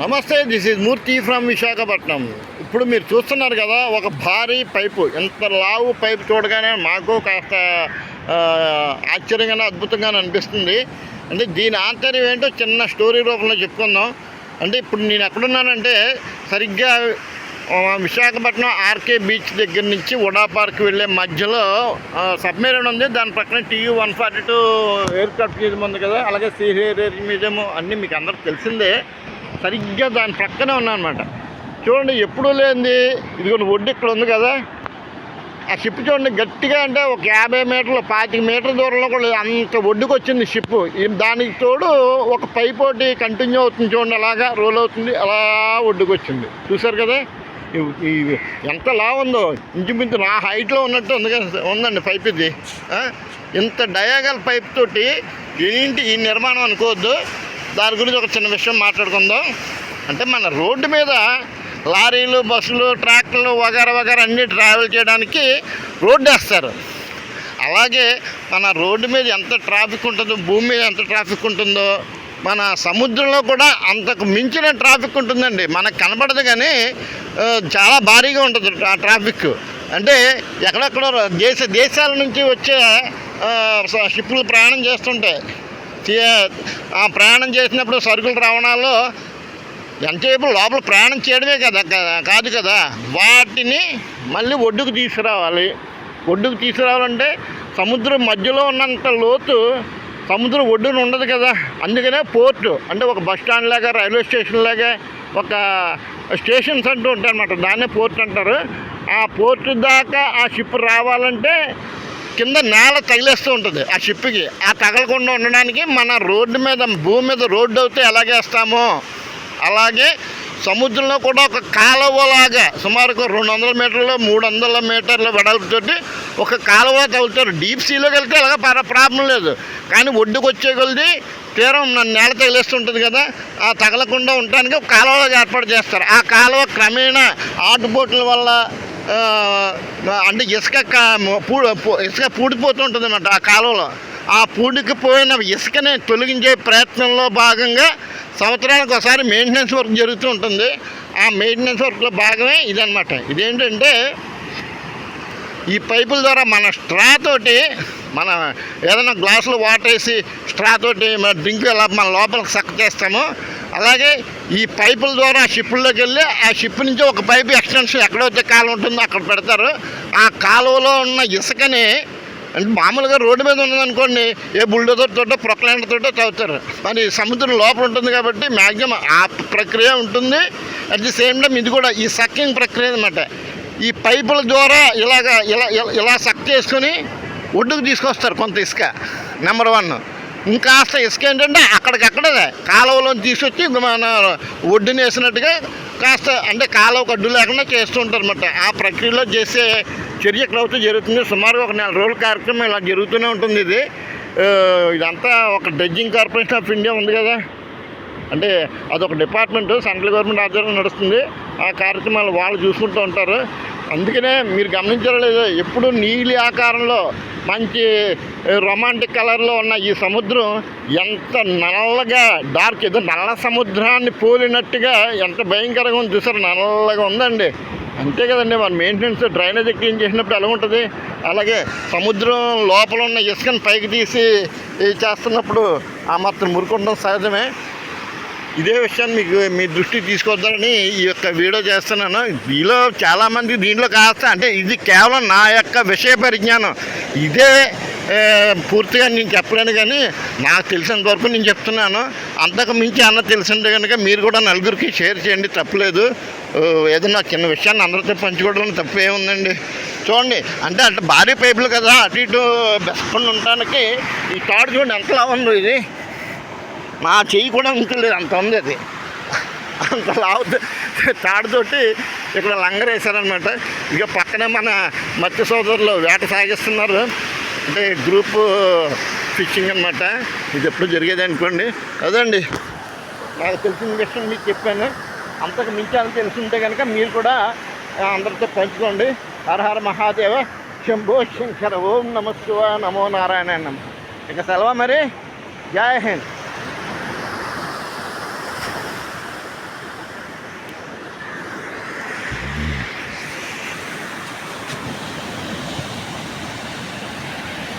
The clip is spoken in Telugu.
నమస్తే this is Murthy from Visakhapatnam. ఇప్పుడు మీరు చూస్తున్నారు కదా ఒక భారీ పైపు. ఎంత లావు పైపు చూడగానే మాకు కాస్త ఆశ్చర్యంగానే అద్భుతంగానే అనిపిస్తుంది. అంటే దీని ఆంతర్యం ఏంటో చిన్న స్టోరీ రూపంలో చెప్పుకుందాం. అంటే ఇప్పుడు నేను ఎక్కడున్నానంటే సరిగ్గా విశాఖపట్నం ఆర్కే బీచ్ దగ్గర నుంచి ఉడా పార్క్ వెళ్ళే మధ్యలో సబ్మెరీన్ ఉంది. దాని పక్కన TU one forty two aircraft museum ఉంది కదా. అలాగే సీ ఎయిర్ మ్యూజియం అన్నీ మీకు అందరికి తెలిసిందే. సరిగ్గా దాని ప్రక్కనే ఉన్నానమాట. చూడండి ఎప్పుడూ లేనిది. ఇదిగోండి ఒడ్డు ఇక్కడ ఉంది కదా. ఆ షిప్ చూడండి గట్టిగా అంటే ఒక యాభై మీటర్లు పాతిక మీటర్ల దూరంలో కూడా అంత ఒడ్డుకు వచ్చింది షిప్. దానికి తోడు ఒక పైప్ ఒకటి కంటిన్యూ అవుతుంది చూడండి అలాగా రోల్ అవుతుంది అలా ఒడ్డుకు వచ్చింది. చూసారు కదా? ఎంత లా ఉందో. ఇంచుమించు నా హైట్లో ఉన్నట్టు ఉంది కదా ఉందండి పైప్ ఇది. ఇంత డయాగల్ పైప్ తోటి ఏంటి ఈ నిర్మాణం అనుకోవద్దు. దాని గురించి ఒక చిన్న విషయం మాట్లాడుకుందాం. అంటే మన రోడ్డు మీద లారీలు బస్సులు ట్రాక్టర్లు వగర వగర అన్నీ ట్రావెల్ చేయడానికి రోడ్డు వేస్తారు అలాగే మన రోడ్డు మీద ఎంత ట్రాఫిక్ ఉంటుందో భూమి మీద ఎంత ట్రాఫిక్ ఉంటుందో మన సముద్రంలో కూడా అంతకు మించిన ట్రాఫిక్ ఉంటుందండి. మనకు కనపడదు కానీ చాలా భారీగా ఉంటుంది ఆ ట్రాఫిక్ అంటే ఎక్కడెక్కడో దేశ దేశాల నుంచి వచ్చే షిప్పులు ప్రయాణం చేస్తుంటాయి ఆ ప్రయాణం చేసినప్పుడు సరుకులు రవాణాలో ఎంతసేపు లోపల ప్రయాణం చేయడమే కదా కాదు కదా. వాటిని మళ్ళీ ఒడ్డుకు తీసుకురావాలి. ఒడ్డుకు తీసుకురావాలంటే సముద్రం మధ్యలో ఉన్నంత లోతు సముద్రం ఒడ్డున ఉండదు కదా. అందుకనే పోర్టు అంటే ఒక బస్ స్టాండ్ లాగా రైల్వే స్టేషన్ లాగా ఒక స్టేషన్స్ అంటూ ఉంటాయన్నమాట దాన్నే పోర్ట్ అంటారు. ఆ పోర్టు దాకా ఆ షిప్ రావాలంటే కింద నేల తగిలేస్తూ ఉంటుంది ఆ షిప్కి. ఆ తగలకుండా ఉండడానికి మన రోడ్డు మీద భూమి మీద రోడ్డు అయితే ఎలాగేస్తామో? అలాగే సముద్రంలో కూడా ఒక కాలువలాగా సుమారు ఒక రెండు వందల మీటర్లు మూడు వందల మీటర్ల వెడల్పుతోటి ఒక కాలువ తగులుతారు. డీప్ సీలోకి వెళ్తే అలాగే పర ప్రాబ్లం లేదు. కానీ ఒడ్డుకు వచ్చే కొలిది తీరం నన్ను నేల తగిలేస్తుంటుంది కదా ఆ తగలకుండా ఉండడానికి ఒక కాలువలాగా ఏర్పాటు చేస్తారు. ఆ కాలువ క్రమేణా ఆటుపోట్ల వల్ల అంటే ఇసుక ఇసుక పూడిపోతూ ఉంటుంది ఆ కాలువలో ఆ పూడికిపోయిన ఇసుకని తొలగించే ప్రయత్నంలో భాగంగా సంవత్సరానికి ఒకసారి మెయింటెనెన్స్ వర్క్ జరుగుతూ ఉంటుంది. ఆ మెయింటెనెన్స్ వర్క్లో భాగమే ఇదనమాట ఇదేంటంటే ఈ పైపుల ద్వారా మన స్ట్రా తోటి మన ఏదైనా గ్లాసులో వాటర్ వేసి స్ట్రా తోటి మన డ్రింక్ ఎలా మన లోపలికి సక్ చేస్తామో అలాగే ఈ పైపుల ద్వారా షిప్పుల్లోకి వెళ్ళి ఆ షిప్ నుంచి ఒక పైపు ఎక్స్టెన్షన్ ఎక్కడైతే కాలువ ఉంటుందో అక్కడ పెడతారు. ఆ కాలువలో ఉన్న ఇసుకని అంటే మామూలుగా రోడ్డు మీద ఉన్నదనుకోండి ఏ బుల్డోజర్ తోటో ప్రొక్లైండర్ తోటో తవ్వుతారు మరి సముద్రం లోపల ఉంటుంది కాబట్టి మ్యాక్సిమం ఆ ప్రక్రియ ఉంటుంది. అట్ ది సేమ్ టైం ఇది కూడా ఈ సక్కింగ్ ప్రక్రియ అనమాట ఈ పైపుల ద్వారా ఇలాగ ఇలా ఇలా- ఇలా సక్ చేసుకొని ఒడ్డుకు తీసుకొస్తారు కొంత ఇసుక నెంబర్ వన్ ఇంకాస్త ఇసుక ఏంటంటే అక్కడికక్కడే కాలువలో తీసుకొచ్చి మన ఒడ్డుని వేసినట్టుగా కాస్త అంటే కాలువ కడ్డు లేకుండా చేస్తుంటారు అనమాట ఆ ప్రక్రియలో చేసే చర్య ఇక్కడ జరుగుతుంది. సుమారు ఒక నెల రోజుల కార్యక్రమం ఇలా జరుగుతూనే ఉంటుంది ఇది. ఇదంతా ఒక డ్రెడ్జింగ్ కార్పొరేషన్ ఆఫ్ ఇండియా ఉంది కదా. అంటే అదొక డిపార్ట్మెంట్ సెంట్రల్ గవర్నమెంట్ ఆధ్వర్యంలో నడుస్తుంది. ఆ కార్యక్రమాలు వాళ్ళు చూసుకుంటూ ఉంటారు. అందుకనే మీరు గమనించారో లేదో. ఎప్పుడు నీలి ఆకారంలో మంచి రొమాంటిక్ కలర్లో ఉన్న ఈ సముద్రం ఎంత నల్లగా డార్క్ ఏదో నల్ల సముద్రాన్ని పోలినట్టుగా ఎంత భయంకరంగా ఉంది చూసారు? నల్లగా ఉందండి. అంతే కదండి మన మెయింటెనెన్స్ డ్రైనేజ్ క్లీన్ చేసినప్పుడు ఎలా ఉంటుంది? అలాగే సముద్రం లోపల ఉన్న ఇసుకను పైకి తీసి చేస్తున్నప్పుడు ఆ మాత్రం మురుకుండడం సహజమే. ఇదే విషయాన్ని మీకు మీ దృష్టి తీసుకొద్దామని ఈ యొక్క వీడియో చేస్తున్నాను. మీలో చాలామంది దీంట్లో కాస్త అంటే ఇది కేవలం నా యొక్క విషయ పరిజ్ఞానం. ఇదే పూర్తిగా నేను చెప్పలేను కానీ నాకు తెలిసినంత వరకు నేను చెప్తున్నాను. అంతకు మించి అన్న తెలిసిందే కనుక మీరు కూడా నలుగురికి షేర్ చేయండి తప్పలేదు. ఓ, ఏదైనా చిన్న విషయాన్ని అందరితో పంచుకోవడం తప్పు ఉందండి. చూడండి అంటే అంటే భారీ పైపులు కదా అటు ఇటు బెస్కొని ఉండటానికి ఈ తాడు చూడండి ఎంత ఉందో ఇది. నా చెయ్యి కూడా ఉంటుంది అంత ఉంది అది. అంత లావు తాడుతోటి ఇక్కడ లంగర్ వేశారనమాట ఇక పక్కనే మన మత్స్య సోదరులు వేట సాగిస్తున్నారు. అంటే గ్రూప్ ఫిషింగ్ అనమాట ఇది ఎప్పుడు జరిగేది అనుకోండి. అదండి. నాకు తెలిసిన విషయం మీకు చెప్పాను. అంతకు మించి అని తెలిసింటే కనుక మీరు కూడా అందరితో పంచుకోండి. హరహర మహాదేవ శంభో శంకర ఓం నమ శివ నమో నారాయణ నమ. ఇక సెలవు మరి. జై హింద్.